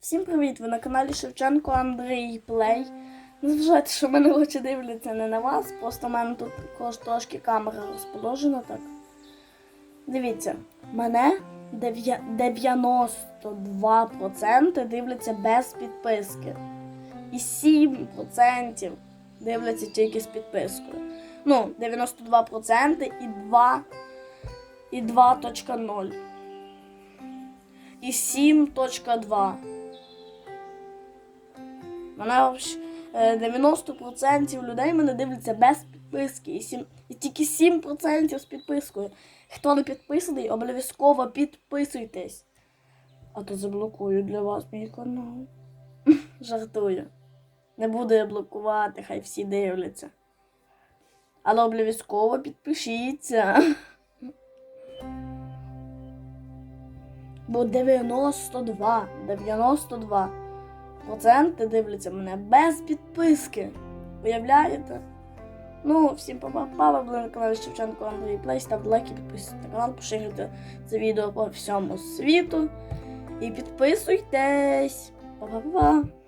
Всім привіт! Ви на каналі Шевченко Андрій Плей. Не зважайте, що мене очі дивляться не на вас, просто в мене тут також трошки камера розположена так. Дивіться, мене 92% дивляться без підписки. І 7% дивляться тільки з підпискою. Ну, 92% і 2 і 2.0. І 7.2. Вщ- е, 90% людей мене дивляться без підписки. І, 7, і тільки 7% з підпискою. Хто не підписаний, обов'язково підписуйтесь. А то заблокую для вас мій канал. Жартую. Не буду я блокувати, хай всі дивляться. Але обов'язково підпишіться. Бо 92, 92 проценти дивляться мене без підписки. Уявляєте? Ну, всім па-па, ви були на каналі Шевченко Андрій Плей. Ставте лайки, підписуйтесь на канал, поширюйте це відео по всьому світу. І підписуйтесь. Па-па-па-па.